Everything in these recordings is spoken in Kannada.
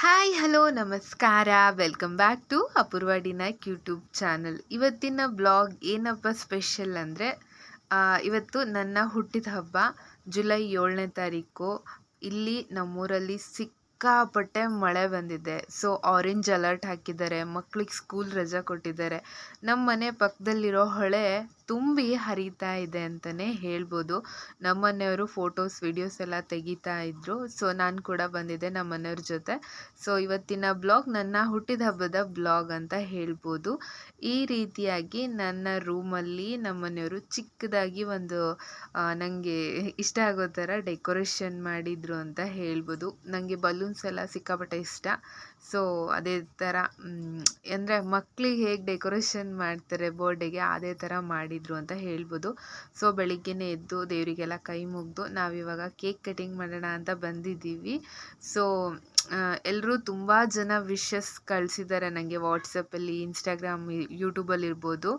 ಹಾಯ್, ಹಲೋ, ನಮಸ್ಕಾರ. Welcome back to Apoorva Dinayak YouTube channel. ಇವತ್ತಿನ ಬ್ಲಾಗ್ ಏನಪ್ಪ ಸ್ಪೆಷಲ್ ಅಂದರೆ ಇವತ್ತು ನನ್ನ ಹುಟ್ಟಿದ ಹಬ್ಬ ಜುಲೈ ಏಳನೇ ತಾರೀಕು. ಇಲ್ಲಿ ನಮ್ಮೂರಲ್ಲಿ ಸಿಕ್ಕಾಪಟ್ಟೆ ಮಳೆ ಬಂದಿದೆ. ಸೊ ಆರೆಂಜ್ ಅಲರ್ಟ್ ಹಾಕಿದ್ದಾರೆ. ಮಕ್ಳಿಗೆ ಸ್ಕೂಲ್ ರಜಾ ಕೊಟ್ಟಿದ್ದಾರೆ. ನಮ್ಮ ಮನೆ ಪಕ್ಕದಲ್ಲಿರೋ ಹೊಳೆ ತುಂಬಿ ಹರಿತಾ ಇದೆ ಅಂತಲೇ ಹೇಳ್ಬೋದು. ನಮ್ಮ ಮನೆಯವರು ಫೋಟೋಸ್ ವಿಡಿಯೋಸ್ ಎಲ್ಲ ತೆಗಿತಾ ಇದ್ದರು ಸೊ, ನಾನು ಕೂಡ ಬಂದಿದ್ದೆ ನಮ್ಮ ಮನೆಯವ್ರ ಜೊತೆ. ಸೊ, ಇವತ್ತಿನ ಬ್ಲಾಗ್ ನನ್ನ ಹುಟ್ಟಿದ ಹಬ್ಬದ ಬ್ಲಾಗ್ ಅಂತ ಹೇಳ್ಬೋದು. ಈ ರೀತಿಯಾಗಿ ನನ್ನ ರೂಮಲ್ಲಿ ನಮ್ಮ ಮನೆಯವರು ಚಿಕ್ಕದಾಗಿ ಒಂದು ನನಗೆ ಇಷ್ಟ ಆಗೋ ಥರ ಡೆಕೋರೇಷನ್ ಮಾಡಿದರು ಅಂತ ಹೇಳ್ಬೋದು. ನನಗೆ ಬಲೂನ್ಸ್ ಎಲ್ಲ ಸಿಕ್ಕಾಪಟ್ಟೆ ಇಷ್ಟ. ಸೊ ಅದೇ ಥರ ಅಂದರೆ ಮಕ್ಳಿಗೆ ಹೇಗೆ ಡೆಕೋರೇಷನ್ ಮಾಡ್ತಾರೆ ಬರ್ಡೇಗೆ ಅದೇ ಥರ ಮಾಡಿದರು ಅಂತ ಹೇಳ್ಬೋದು. ಸೊ ಬೆಳಿಗ್ಗೆನೇ ಎದ್ದು ದೇವರಿಗೆಲ್ಲ ಕೈ ಮುಗಿದು ನಾವಿವಾಗ ಕೇಕ್ ಕಟಿಂಗ್ ಮಾಡೋಣ ಅಂತ ಬಂದಿದ್ದೀವಿ. ಸೊ ಎಲ್ಲರೂ ತುಂಬ ಜನ ವಿಶಸ್ ಕಳಿಸಿದ್ದಾರೆ ನನಗೆ ವಾಟ್ಸಪ್ಪಲ್ಲಿ ಇನ್ಸ್ಟಾಗ್ರಾಮ್ ಯೂಟ್ಯೂಬಲ್ಲಿ ಇರ್ಬೋದು.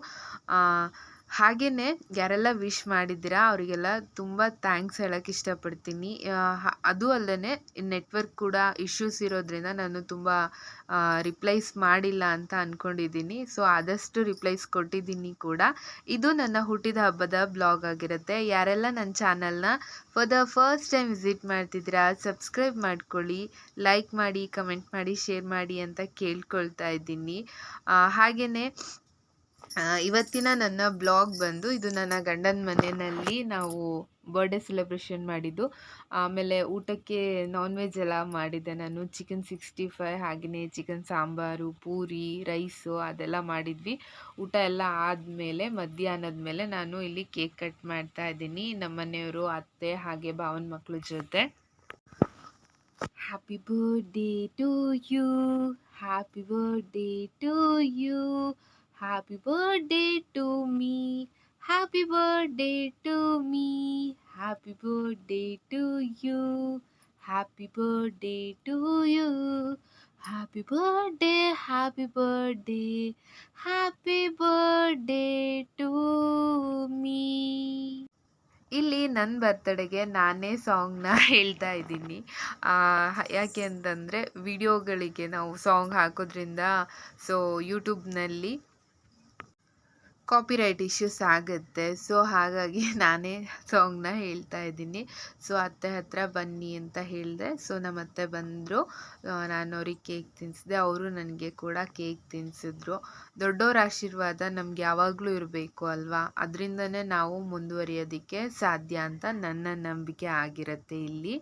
ಹಾಗೆಯೇ ಯಾರೆಲ್ಲ ವಿಶ್ ಮಾಡಿದ್ದೀರಾ, ಅವರಿಗೆಲ್ಲ ತುಂಬ ಥ್ಯಾಂಕ್ಸ್ ಹೇಳೋಕ್ಕೆ ಇಷ್ಟಪಡ್ತೀನಿ. ಅದು ಅಲ್ಲದೆ ನೆಟ್ವರ್ಕ್ ಕೂಡ ಇಶ್ಯೂಸ್ ಇರೋದ್ರಿಂದ ನಾನು ತುಂಬ ರಿಪ್ಲೈಸ್ ಮಾಡಿಲ್ಲ ಅಂತ ಅಂದ್ಕೊಂಡಿದ್ದೀನಿ ಸೊ ಆದಷ್ಟು ರಿಪ್ಲೈಸ್ ಕೊಟ್ಟಿದ್ದೀನಿ ಕೂಡ. ಇದು ನನ್ನ ಹುಟ್ಟಿದ ಹಬ್ಬದ ಬ್ಲಾಗ್ ಆಗಿರುತ್ತೆ. ಯಾರೆಲ್ಲ ನನ್ನ ಚಾನಲ್ನ for the first time visit ಮಾಡ್ತಿದ್ದೀರಾ ಸಬ್ಸ್ಕ್ರೈಬ್ ಮಾಡ್ಕೊಳ್ಳಿ ಲೈಕ್ ಮಾಡಿ ಕಮೆಂಟ್ ಮಾಡಿ ಶೇರ್ ಮಾಡಿ ಅಂತ ಕೇಳ್ಕೊಳ್ತಾ ಇದ್ದೀನಿ. ಹಾಗೆಯೇ ಇವತ್ತಿನ ನನ್ನ ಬ್ಲಾಗ್ ಬಂದು ಇದು ನನ್ನ ಗಂಡನ ಮನೆಯಲ್ಲಿ ನಾವು ಬರ್ಡೇ ಸೆಲೆಬ್ರೇಷನ್ ಮಾಡಿದ್ದು. ಆಮೇಲೆ ಊಟಕ್ಕೆ ನಾನ್ ವೆಜ್ ಎಲ್ಲ ಮಾಡಿದ್ದೆ ನಾನು. ಚಿಕನ್ ಸಿಕ್ಸ್ಟಿ ಫೈವ್ ಹಾಗೆಯೇ ಚಿಕನ್ ಸಾಂಬಾರು, ಪೂರಿ ರೈಸು ಅದೆಲ್ಲ ಮಾಡಿದ್ವಿ. ಊಟ ಎಲ್ಲ ಆದಮೇಲೆ, ಮಧ್ಯಾಹ್ನದ ಮೇಲೆ ನಾನು ಇಲ್ಲಿ ಕೇಕ್ ಕಟ್ ಮಾಡ್ತಾ ಇದ್ದೀನಿ. ನಮ್ಮ ಮನೆಯವರು ಅತ್ತೆ ಹಾಗೆ ಭಾವನ ಮಕ್ಕಳ ಜೊತೆ. Happy birthday to you happy birthday to you Happy birthday to me. Happy birthday to me. Happy birthday to you. Happy birthday to you. Happy birthday, happy birthday, happy birthday to me. ಇಲ್ಲಿ ನನ್ನ ಬರ್ತಡೆಗೆ ನಾನೇ ಸಾಂಗ್ನ ಹೇಳ್ತಾ ಇದ್ದೀನಿ ಯಾಕೆ ಅಂತಂದರೆ ವಿಡಿಯೋಗಳಿಗೆ ನಾವು ಸಾಂಗ್ ಹಾಕೋದ್ರಿಂದ ಸೊ ಯೂಟ್ಯೂಬ್ನಲ್ಲಿ ಕಾಪಿರೈಟ್ ಇಶ್ಯೂಸ್ ಆಗುತ್ತೆ. ಸೊ ಹಾಗಾಗಿ ನಾನೇ ಸಾಂಗ್ನ ಹೇಳ್ತಾ ಇದ್ದೀನಿ. ಸೊ ಅತ್ತೆ ಹತ್ರ ಬನ್ನಿ ಅಂತ ಹೇಳಿದೆ. ಸೊ ನಮ್ಮ ಅತ್ತೆ ಬಂದರು. ನಾನು ಅವ್ರಿಗೆ ಕೇಕ್ ತಿನ್ನಿಸಿದೆ ಅವರು ನನಗೆ ಕೂಡ ಕೇಕ್ ತಿನ್ನಿಸಿದ್ರು ದೊಡ್ಡವ್ರ ಆಶೀರ್ವಾದ ನಮ್ಗೆ ಯಾವಾಗಲೂ ಇರಬೇಕು ಅಲ್ವಾ? ಅದರಿಂದನೇ ನಾವು ಮುಂದುವರಿಯೋದಕ್ಕೆ ಸಾಧ್ಯ ಅಂತ ನನ್ನ ನಂಬಿಕೆ ಆಗಿರುತ್ತೆ ಇಲ್ಲಿ.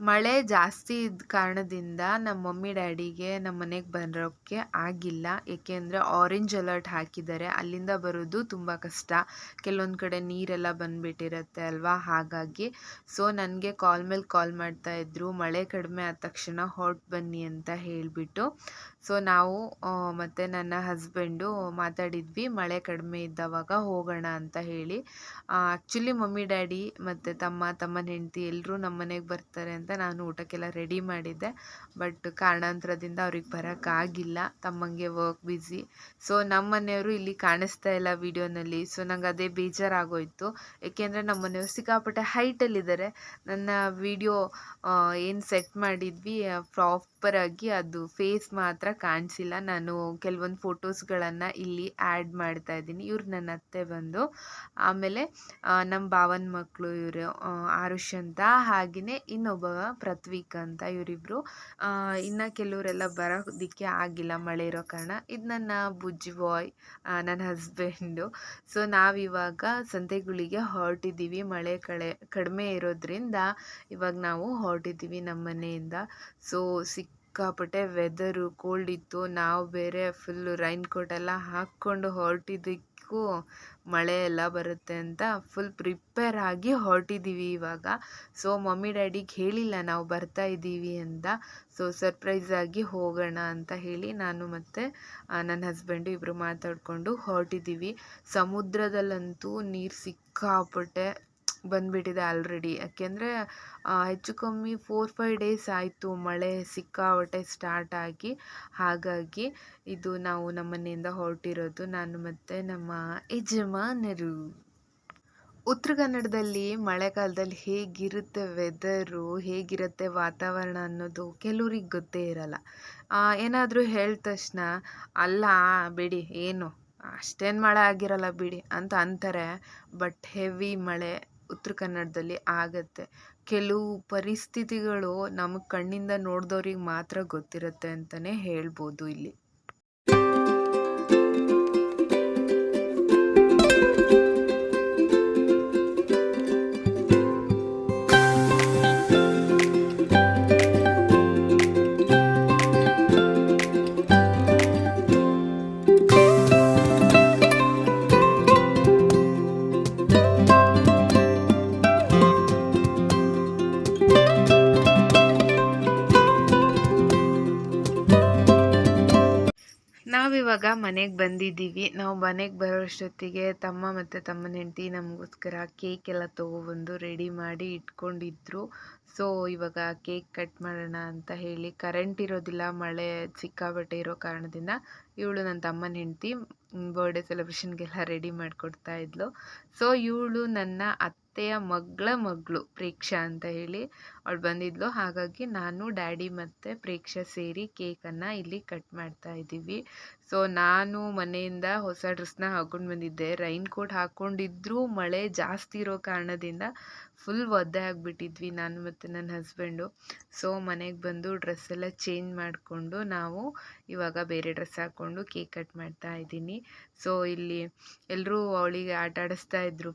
ಮಳೆ ಜಾಸ್ತಿ ಇದ್ದ ಕಾರಣದಿಂದ ನಮ್ಮ ಮಮ್ಮಿ ಡ್ಯಾಡಿಗೆ ನಮ್ಮ ಮನೆಗೆ ಬರೋಕ್ಕೆ ಆಗಿಲ್ಲ. ಏಕೆಂದರೆ ಆರೆಂಜ್ ಅಲರ್ಟ್ ಹಾಕಿದ್ದಾರೆ. ಅಲ್ಲಿಂದ ಬರೋದು ತುಂಬ ಕಷ್ಟ. ಕೆಲವೊಂದು ಕಡೆ ನೀರೆಲ್ಲ ಬಂದುಬಿಟ್ಟಿರುತ್ತೆ ಅಲ್ವಾ? ಹಾಗಾಗಿ ಸೊ ನನಗೆ ಕಾಲ್ ಮೇಲೆ ಕಾಲ್ ಮಾಡ್ತಾಯಿದ್ರು ಮಳೆ ಕಡಿಮೆ ಆದ ತಕ್ಷಣ ಹೊರಟು ಬನ್ನಿ ಅಂತ ಹೇಳಿಬಿಟ್ಟು. ಸೊ ನಾವು ಮತ್ತು ನನ್ನ ಹಸ್ಬೆಂಡು ಮಾತಾಡಿದ್ವಿ. ಮಳೆ ಕಡಿಮೆ ಇದ್ದವಾಗ ಹೋಗೋಣ ಅಂತ ಹೇಳಿ. ಆ್ಯಕ್ಚುಲಿ ಮಮ್ಮಿ ಡ್ಯಾಡಿ ಮತ್ತು ತಮ್ಮ, ತಮ್ಮನ ಹೆಂಡತಿ ಎಲ್ಲರೂ ನಮ್ಮ ಮನೆಗೆ ಬರ್ತಾರೆ ಅಂತ ನಾನು ಊಟಕ್ಕೆಲ್ಲ ರೆಡಿ ಮಾಡಿದ್ದೆ. ಬಟ್ ಕಾರಣಾಂತರದಿಂದ ಅವ್ರಿಗೆ ಬರೋಕ್ಕಾಗಿಲ್ಲ. ತಮ್ಮಂಗೆ ವರ್ಕ್ ಬ್ಯುಸಿ ಸೊ ನಮ್ಮ ಮನೆಯವರು ಇಲ್ಲಿ ಕಾಣಿಸ್ತಾ ಇಲ್ಲ ವಿಡಿಯೋನಲ್ಲಿ. ಸೊ ನಂಗೆ ಅದೇ ಬೇಜಾರಾಗೋಯಿತು. ಏಕೆಂದರೆ ನಮ್ಮ ಮನೆಯವರು ಸಿಕ್ಕಾಪಟ್ಟೆ ಹೈಟಲ್ಲಿದ್ದಾರೆ ನನ್ನ ವಿಡಿಯೋ ಏನು ಸೆಟ್ ಮಾಡಿದ್ವಿ ಪ್ರಾಪರಾಗಿ ಅದು ಫೇಸ್ ಮಾತ್ರ ಕಾಣಿಸಿಲ್ಲ. ನಾನು ಕೆಲವೊಂದು ಫೋಟೋಸ್ಗಳನ್ನು ಇಲ್ಲಿ ಆ್ಯಡ್ ಮಾಡ್ತಾ ಇದ್ದೀನಿ. ಇವ್ರು ನನ್ನ ಅತ್ತೆ ಬಂದು. ಆಮೇಲೆ ನಮ್ಮ ಭಾವನ ಮಕ್ಕಳು ಇವರು ಆರುಷ್ ಅಂತ. ಹಾಗೆಯೇ ಇನ್ನೊಬ್ಬ ಪ್ರತ್ವೀಕ್ ಅಂತ ಇವರಿಬ್ಬರು ಇನ್ನು ಕೆಲವರೆಲ್ಲ ಬರೋದಿಕ್ಕೆ ಆಗಿಲ್ಲ ಮಳೆ ಇರೋ ಕಾರಣ. ಇದು ನನ್ನ ಬುಜ್ಜಿ ಬಾಯ್ ನನ್ನ ಹಸ್ಬೆಂಡು. ಸೊ, ನಾವಿವಾಗ ಸಂತೆಗಳಿಗೆ ಹೊರಟಿದ್ದೀವಿ ಮಳೆ ಕಳೆ, ಕಡಿಮೆ ಇರೋದ್ರಿಂದ ಇವಾಗ ನಾವು ಹೊರಟಿದ್ದೀವಿ ನಮ್ಮ ಮನೆಯಿಂದ. ಸೊ ಸಿಕ್ ಸಿಕ್ಕಾಪಟ್ಟೆ ವೆದರು ಕೋಲ್ಡ್ ಇತ್ತು. ನಾವು ಬೇರೆ ಫುಲ್ಲು ರೈನ್ ಕೋಟ್ ಎಲ್ಲ ಹಾಕ್ಕೊಂಡು ಹೊರಟಿದ್ದಕ್ಕೂ ಮಳೆ ಎಲ್ಲ ಬರುತ್ತೆ ಅಂತ ಫುಲ್ ಪ್ರಿಪೇರ್ ಆಗಿ ಹೊರಟಿದ್ದೀವಿ ಇವಾಗ. ಸೊ ಮಮ್ಮಿ ಡ್ಯಾಡಿಗೆ ಹೇಳಿಲ್ಲ ನಾವು ಬರ್ತಾ ಇದ್ದೀವಿ ಅಂತ. ಸೊ ಸರ್ಪ್ರೈಸಾಗಿ ಹೋಗೋಣ ಅಂತ ಹೇಳಿ ನಾನು ಮತ್ತು ನನ್ನ ಹಸ್ಬೆಂಡು ಇಬ್ಬರು ಮಾತಾಡಿಕೊಂಡು ಹೊರಟಿದ್ದೀವಿ ಸಮುದ್ರದಲ್ಲಂತೂ ನೀರು ಸಿಕ್ಕಾಪಟ್ಟೆ ಬಂದುಬಿಟ್ಟಿದೆ ಆಲ್ರೆಡಿ ಯಾಕೆಂದರೆ ಹೆಚ್ಚು ಕಮ್ಮಿ ಫೋರ್ ಫೈವ್ ಡೇಸ್ ಆಯಿತು ಮಳೆ ಸಿಕ್ಕಾಪಟ್ಟೆ ಸ್ಟಾರ್ಟ್ ಆಗಿ. ಹಾಗಾಗಿ ಇದು ನಾವು ನಮ್ಮನೆಯಿಂದ ಹೊರಟಿರೋದು ನಾನು ಮತ್ತು ನಮ್ಮ ಯಜಮಾನರು. ಉತ್ತರ ಕನ್ನಡದಲ್ಲಿ ಮಳೆಗಾಲದಲ್ಲಿ ಹೇಗಿರುತ್ತೆ ವೆದರು ಹೇಗಿರುತ್ತೆ ವಾತಾವರಣ ಅನ್ನೋದು ಕೆಲವ್ರಿಗೆ ಗೊತ್ತೇ ಇರಲ್ಲ. ಏನಾದರೂ ಹೇಳಿದ ತಕ್ಷಣ, ಅಲ್ಲ, ಬಿಡಿ, ಏನು, ಅಷ್ಟೇನು ಮಳೆ ಆಗಿರಲ್ಲ ಬಿಡಿ ಅಂತ ಅಂತಾರೆ. ಬಟ್ ಹೆವಿ ಮಳೆ ಉತ್ತರ ಕನ್ನಡದಲ್ಲಿ ಆಗತ್ತೆ. ಕೆಲವು ಪರಿಸ್ಥಿತಿಗಳು ನಮಗೆ ಕಣ್ಣಿಂದ ನೋಡಿದವ್ರಿಗೆ ಮಾತ್ರ ಗೊತ್ತಿರುತ್ತೆ ಅಂತಲೇ ಹೇಳ್ಬೋದು ಇಲ್ಲಿ. ನಾವಿವಾಗ ಮನೆಗೆ ಬಂದಿದ್ದೀವಿ. ನಾವು ಮನೆಗೆ ಬರೋಷ್ಟೊತ್ತಿಗೆ ತಮ್ಮ ಮತ್ತು ತಮ್ಮನ ಹೆಂಡತಿ ನಮಗೋಸ್ಕರ ಕೇಕ್ ಎಲ್ಲ ತೊಗೊಬಂದು ರೆಡಿ ಮಾಡಿ ಇಟ್ಕೊಂಡಿದ್ರು. ಸೊ, ಇವಾಗ ಕೇಕ್ ಕಟ್ ಮಾಡೋಣ ಅಂತ ಹೇಳಿ ಕರೆಂಟ್ ಇರೋದಿಲ್ಲ, ಮಳೆ ಸಿಕ್ಕಾಬಟ್ಟೆ ಇರೋ ಕಾರಣದಿಂದ ಇವಳು ನನ್ನ ತಮ್ಮನ ಹೆಂಡತಿ ಬರ್ಡೇ ಸೆಲೆಬ್ರೇಷನ್ಗೆಲ್ಲ ರೆಡಿ ಮಾಡಿಕೊಡ್ತಾ ಇದ್ಲು. ಸೊ ಇವಳು ನನ್ನ ಅತ್ತೆಯ ಮಗಳ ಮಗಳು ಪ್ರೇಕ್ಷಾ ಅಂತ ಹೇಳಿ ಅವಳು ಬಂದಿದ್ಲು. ಹಾಗಾಗಿ ನಾನು, ಡ್ಯಾಡಿ ಮತ್ತು ಪ್ರೇಕ್ಷಾ ಸೇರಿ ಕೇಕನ್ನು ಇಲ್ಲಿ ಕಟ್ ಮಾಡ್ತಾ ಇದ್ದೀವಿ. ಸೊ ನಾನು ಮನೆಯಿಂದ ಹೊಸ ಡ್ರೆಸ್ನ ಹಾಕ್ಕೊಂಡು ಬಂದಿದ್ದೆ. ರೈನ್ ಕೋಟ್ ಹಾಕ್ಕೊಂಡಿದ್ರೂ ಮಳೆ ಜಾಸ್ತಿ ಇರೋ ಕಾರಣದಿಂದ ಫುಲ್ ಒದ್ದೆ ಆಗಿಬಿಟ್ಟಿದ್ವಿ ನಾನು ಮತ್ತು ನನ್ನ ಹಸ್ಬೆಂಡು. ಸೊ ಮನೆಗೆ ಬಂದು ಡ್ರೆಸ್ ಎಲ್ಲ ಚೇಂಜ್ ಮಾಡಿಕೊಂಡು ನಾವು ಇವಾಗ ಬೇರೆ ಡ್ರೆಸ್ ಹಾಕ್ಕೊಂಡು ಕೇಕ್ ಕಟ್ ಮಾಡ್ತಾ ಇದ್ದೀನಿ. ಸೊ ಇಲ್ಲಿ ಎಲ್ಲರೂ ಅವಳಿಗೆ ಆಟ ಆಡಿಸ್ತಾ ಇದ್ರು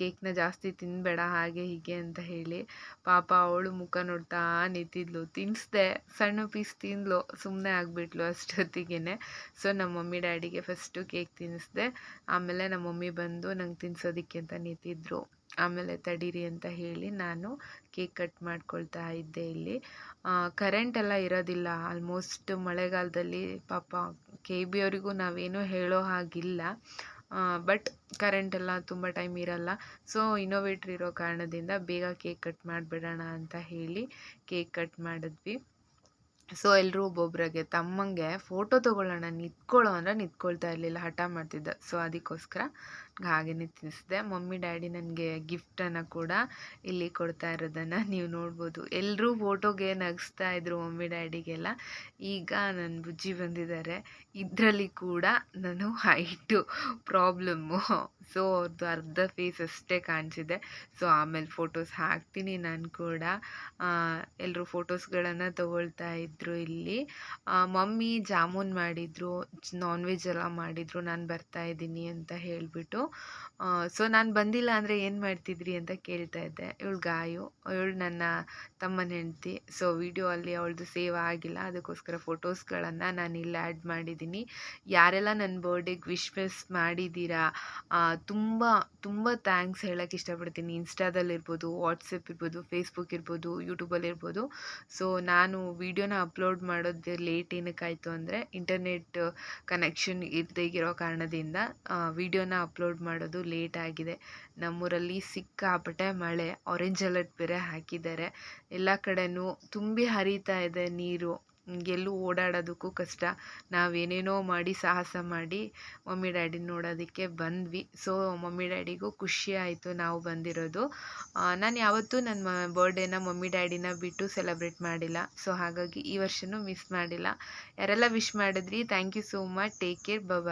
ಕೇಕ್ನ ಜಾಸ್ತಿ ತಿನ್ನಬೇಡ ಹಾಗೆ ಹೀಗೆ ಅಂತ ಹೇಳಿ ಪಾಪ ಅವಳು ಮುಖ ನೋಡ್ತಾ ನಿಂತಿದ್ಲು. ತಿನ್ನಿಸ್ದೆ ಸಣ್ಣ ಪೀಸ್ ತಿಂದ್ಲು. ಸುಮ್ಮನೆ ಆಗಿಬಿಟ್ಲು ಅಷ್ಟೊತ್ತಿಗೆ ಸೊ ನಮ್ಮ ಮಮ್ಮಿ ಡ್ಯಾಡಿಗೆ ಫಸ್ಟು ಕೇಕ್ ತಿನ್ನಿಸ್ದೆ. ಆಮೇಲೆ ನಮ್ಮ ಮಮ್ಮಿ ಬಂದು ನಂಗೆ ತಿನ್ನಿಸೋದಕ್ಕೆ ಅಂತ ನಿಂತಿದ್ರು. ಆಮೇಲೆ ತಡೀರಿ ಅಂತ ಹೇಳಿ ನಾನು ಕೇಕ್ ಕಟ್ ಮಾಡ್ಕೊಳ್ತಾ ಇದ್ದೆ ಇಲ್ಲಿ. ಕರೆಂಟ್ ಎಲ್ಲ ಇರೋದಿಲ್ಲ. ಆಲ್ಮೋಸ್ಟ್ ಮಳೆಗಾಲದಲ್ಲಿ ಪಾಪ ಕೆ ಬಿ ಅವರಿಗೂ ನಾವೇನು ಹೇಳೋ ಹಾಗಿಲ್ಲ. ಬಟ್ ಕರೆಂಟ್ ಎಲ್ಲ ತುಂಬ ಟೈಮ್ ಇರಲ್ಲ. ಸೊ ಇನೋವೇಟ್ರ್ ಇರೋ ಕಾರಣದಿಂದ ಬೇಗ ಕೇಕ್ ಕಟ್ ಮಾಡಿಬಿಡೋಣ ಅಂತ ಹೇಳಿ ಕೇಕ್ ಕಟ್ ಮಾಡಿದ್ವಿ. ಸೊ ಎಲ್ಲರೂ ಒಬ್ಬೊಬ್ರಿಗೆ ತಮ್ಮಂಗೆ ಫೋಟೋ ತೊಗೊಳ್ಳೋಣ ನಿಂತ್ಕೊಳ್ಳೋ ಅಂದರೆ ನಿಂತ್ಕೊಳ್ತಾ ಇರಲಿಲ್ಲ ಹಠ ಮಾಡ್ತಿದ್ದ. ಸೊ ಅದಕ್ಕೋಸ್ಕರ ಹಾಗೆಯೇ ತಿನ್ನಿಸಿದೆ ಮಮ್ಮಿ, ಡ್ಯಾಡಿ ನನಗೆ ಗಿಫ್ಟನ್ನು ಕೂಡ ಇಲ್ಲಿ ಕೊಡ್ತಾ ಇರೋದನ್ನು ನೀವು ನೋಡ್ಬೋದು. ಎಲ್ಲರೂ ಫೋಟೋಗೆ ನಗಿಸ್ತಾ ಇದ್ರು ಮಮ್ಮಿ, ಡ್ಯಾಡಿಗೆಲ್ಲ. ಈಗ ನನ್ನ ಬುಜ್ಜಿ ಬಂದಿದ್ದಾರೆ ಇದರಲ್ಲಿ ಕೂಡ ನಾನು ಹೈಟು ಪ್ರಾಬ್ಲಮ್ಮು ಸೊ ಅವ್ರದ್ದು ಅರ್ಧ ಫೇಸ್ ಅಷ್ಟೇ ಕಾಣಿಸಿದೆ. ಸೊ ಆಮೇಲೆ ಫೋಟೋಸ್ ಹಾಕ್ತೀನಿ ನಾನು ಕೂಡ. ಎಲ್ಲರೂ ಫೋಟೋಸ್ಗಳನ್ನು ತೊಗೊಳ್ತಾ ಇದ್ರು ಇಲ್ಲಿ. ಮಮ್ಮಿ ಜಾಮೂನ್ ಮಾಡಿದರು ನಾನ್ ವೆಜ್ ಎಲ್ಲ ಮಾಡಿದರು. ನಾನು ಬರ್ತಾ ಇದ್ದೀನಿ ಅಂತ ಹೇಳಿಬಿಟ್ಟು. ಸೊ ನಾನು ಬಂದಿಲ್ಲ ಅಂದರೆ ಏನು ಮಾಡ್ತಿದ್ರಿ ಅಂತ ಕೇಳ್ತಾ ಇದ್ದೆ. ಇವಳು ಗಾಯು, ಇವಳು ನನ್ನ ತಮ್ಮನ ಹೆಂಡ್ತಿ. ಸೊ ವಿಡಿಯೋ ಅಲ್ಲಿ ಅವಳದು ಸೇವ್ ಆಗಿಲ್ಲ. ಅದಕ್ಕೋಸ್ಕರ ಫೋಟೋಸ್ಗಳನ್ನು ನಾನು ಇಲ್ಲಿ ಆ್ಯಡ್ ಮಾಡಿದ್ದೀನಿ ಯಾರೆಲ್ಲ ನನ್ನ ಬರ್ಡೇಗೆ ವಿಶ್ ಮಿಸ್ ಮಾಡಿದ್ದೀರಾ ತುಂಬ ತುಂಬ ಥ್ಯಾಂಕ್ಸ್ ಹೇಳೋಕ್ಕೆ ಇಷ್ಟಪಡ್ತೀನಿ. ಇನ್ಸ್ಟಾದಲ್ಲಿರ್ಬೋದು ವಾಟ್ಸಪ್ ಇರ್ಬೋದು ಫೇಸ್ಬುಕ್ ಇರ್ಬೋದು ಯೂಟ್ಯೂಬಲ್ಲಿ ಇರ್ಬೋದು. ಸೊ ನಾನು ವೀಡಿಯೋನ ಅಪ್ಲೋಡ್ ಮಾಡೋದು ಲೇಟ್ ಏನಕ್ಕಾಯಿತು ಅಂದರೆ ಇಂಟರ್ನೆಟ್ ಕನೆಕ್ಷನ್ ಇರದೇ ಇರೋ ಕಾರಣದಿಂದ ವೀಡಿಯೋನ ಅಪ್ಲೋಡ್ ಮಾಡೋದು ಲೇಟ್ ಆಗಿದೆ. ನಮ್ಮೂರಲ್ಲಿ ಸಿಕ್ಕಾಪಟ್ಟೆ ಮಳೆ ಆರೆಂಜ್ ಅಲರ್ಟ್ ಬೇರೆ ಹಾಕಿದ್ದಾರೆ. ಎಲ್ಲ ಕಡೆನೂ ತುಂಬಿ ಹರಿತಾ ಇದೆ ನೀರು. ಎಲ್ಲೂ ಓಡಾಡೋದಕ್ಕೂ ಕಷ್ಟ. ನಾವೇನೇನೋ ಮಾಡಿ ಸಾಹಸ ಮಾಡಿ ಮಮ್ಮಿ ಡ್ಯಾಡಿ ನೋಡೋದಕ್ಕೆ ಬಂದ್ವಿ. ಸೊ ಮಮ್ಮಿ ಡ್ಯಾಡಿಗೂ ಖುಷಿ ಆಯಿತು ನಾವು ಬಂದಿರೋದು. ನಾನು ಯಾವತ್ತೂ ನನ್ನ ಬರ್ಡೇನ ಮಮ್ಮಿ ಡ್ಯಾಡಿನ ಬಿಟ್ಟು ಸೆಲೆಬ್ರೇಟ್ ಮಾಡಿಲ್ಲ. ಸೊ ಹಾಗಾಗಿ ಈ ವರ್ಷವೂ ಮಿಸ್ ಮಾಡಿಲ್ಲ. ಯಾರೆಲ್ಲ ವಿಶ್ ಮಾಡಿದ್ರಿ thank you so much take care bye